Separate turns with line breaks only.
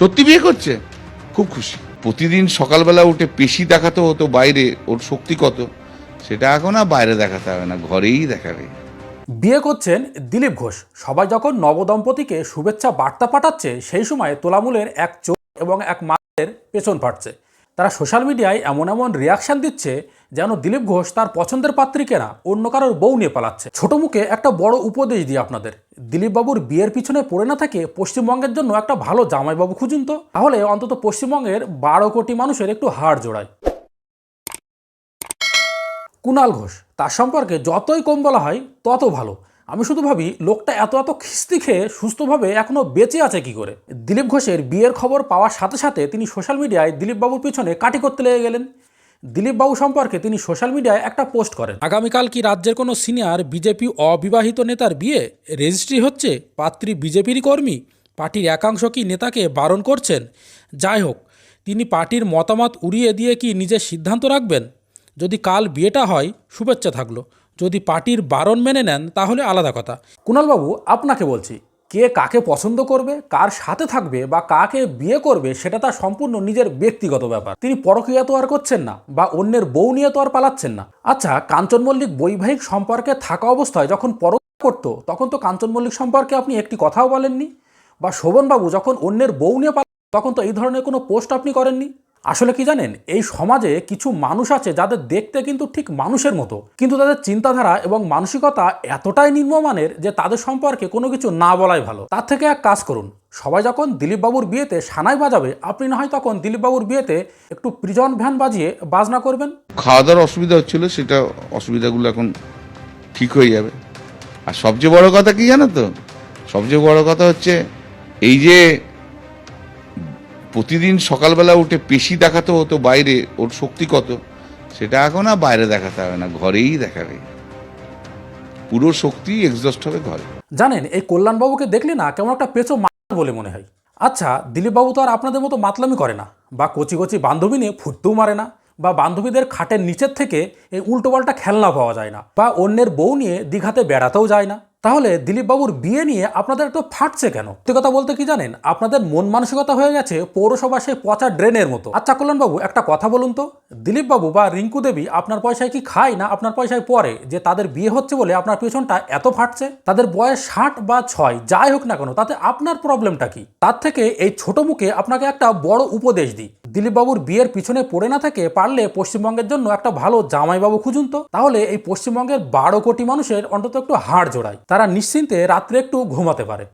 সত্যি বিয়ে করছে? খুব খুশি। প্রতিদিন সকালবেলা উঠে পেশি দেখাতে হতো বাইরে, ওর শক্তি কত? সেটা এখন আর বাইরে দেখাতে হবে না, ঘরেই দেখাবে।
বিয়ে করছেন দিলীপ ঘোষ। সবাই যখন নবদম্পতিকে শুভেচ্ছা বার্তা পাঠাচ্ছে, সেই সময় তোলামূলের এক চোখ এবং এক মায়ের পেছন ফাটছে। তারা সোশ্যাল মিডিয়ায় এমন এমন রিয়াকশন দিচ্ছে যেন দিলীপ ঘোষ তার পছন্দের পাত্রীকে না অন্য কারোর বউ নিয়ে পালাচ্ছে। ছোট মুখে একটা বড় উপদেশ দিই আপনাদের। দিলীপ বাবুর বিয়ের পিছনে পড়ে না থাকে পশ্চিমবঙ্গের জন্য একটা ভালো জামাইবাবু খুঁজুন তো। তাহলে অন্তত পশ্চিমবঙ্গের বারো কোটি মানুষের একটু হাড় জোড়ায় কুণাল ঘোষ, তার সম্পর্কে যতই কম বলা হয়, তত ভালো। আমি শুধু ভাবি, লোকটা এত এত খিস্তি খেয়ে সুস্থভাবে এখনও বেঁচে আছে কি করে? দিলীপ ঘোষের বিয়ের খবর পাওয়ার সাথে সাথে তিনি সোশ্যাল মিডিয়ায় দিলীপ বাবুর পিছনে কাটি করতে লেগে গেলেন। দিলীপ বাবু সম্পর্কে তিনি সোশ্যাল মিডিয়ায় একটা পোস্ট করেন। আগামীকাল কি রাজ্যের কোনো সিনিয়র বিজেপি অবিবাহিত নেতার বিয়ে? রেজিস্ট্রি হচ্ছে? পাত্রী বিজেপিরই কর্মী? পার্টির একাংশ কি নেতাকে বারণ করছেন? যাই হোক, তিনি পার্টির মতামত উড়িয়ে দিয়ে কি নিজের সিদ্ধান্ত রাখবেন? যদি কাল বিয়েটা হয়, শুভেচ্ছা থাকল। যদি পার্টির বারণ মেনে নেন, তাহলে আলাদা কথা। কুণালবাবু, আপনাকে বলছি, কে কাকে পছন্দ করবে, কার সাথে থাকবে বা কাকে বিয়ে করবে, সেটা তার সম্পূর্ণ নিজের ব্যক্তিগত ব্যাপার। তিনি পরকীয়া তো আর করছেন না, বা অন্যের বউ নিয়ে তো আর পালাচ্ছেন না। আচ্ছা কাঞ্চন মল্লিক বৈবাহিক সম্পর্কে থাকা অবস্থায় যখন পর করতো, তখন তো কাঞ্চন মল্লিক সম্পর্কে আপনি একটি কথাও বলেননি? বা শোভনবাবু যখন অন্যের বউ নিয়ে পাল, তখন তো এই ধরনের কোনো পোস্ট আপনি করেননি? আসলে কি জানেন? এই সমাজে কিছু মানুষ আছে যাদের দেখতে কিন্তু ঠিক মানুষের মতো। কিন্তু তাদের চিন্তাধারা এবং মানসিকতা এতটাই নিম্নমানের যে তাদের সম্পর্কে কোনো কিছু না বলাই ভালো। তার থেকে এক কাজ করুন। সবাই যখন দিলীপবাবুর বিয়েতে সানাই বাজাবে, আপনি না হয় তখন দিলীপবাবুর বিয়েতে একটু প্রিজন ভ্যান বাজিয়ে বাজনা করবেন।
খাওয়া দাওয়ার অসুবিধা হচ্ছিল, সেটা অসুবিধাগুলো এখন ঠিক হয়ে যাবে। আর সবচেয়ে বড় কথা কি জানো তো? সবচেয়ে বড় কথা হচ্ছে, এই যে প্রতিদিন সকালবেলা উঠে পেশি দেখাতে হতো বাইরে, ওর শক্তি কত? সেটা এখন আর বাইরে দেখাতে হবে না, ঘরেই দেখাবে। পুরো শক্তি এক্সজস্ট হবে ঘরে।
জানেন, এই কল্যাণবাবুকে দেখলে না কেমন একটা পেঁচো মা বলে মনে হয়। আচ্ছা দিলীপবাবু তো আর আপনাদের মতো মাতলামি করে না, বা কচি কচি বান্ধবী নিয়ে ফুটতেও মারে না, বা বান্ধবীদের খাটের নিচের থেকে এই উল্টোপাল্টা খেলনা পাওয়া যায় না, বা অন্যের বউ নিয়ে দীঘাতে বেড়াতেও যায় না। তাহলে দিলীপবাবুর বিয়ে নিয়ে আপনাদের একটু ফাটছে কেন? সত্যি কথা বলতে কি জানেন? আপনাদের মন মানসিকতা হয়ে গেছে পৌরসভা সেই পচা ড্রেনের মতো। আচ্ছা কল্যাণবাবু, একটা কথা বলুন তো। দিলীপবাবু বা রিঙ্কু দেবী আপনার পয়সায় কি খায় না আপনার পয়সায় পরে যে তাদের বিয়ে হচ্ছে বলে আপনার পেছনটা এত ফাটছে? তাদের বয়স ষাট বা ছয়, যাই হোক না কেন, তাতে আপনার প্রবলেমটা কি? তার থেকে এই ছোট মুখে আপনাকে একটা বড় উপদেশ দিই। দিলীপবাবুর বিয়ের পিছনে পড়ে না থাকে পারলে পশ্চিমবঙ্গের জন্য একটা ভালো জামাইবাবু খুঁজুন তো। তাহলে এই পশ্চিমবঙ্গের বারো কোটি মানুষের অন্তত একটু হাড় জোড়ায়। তারা নিশ্চিন্তে রাত্রে একটু ঘুমাতে পারে।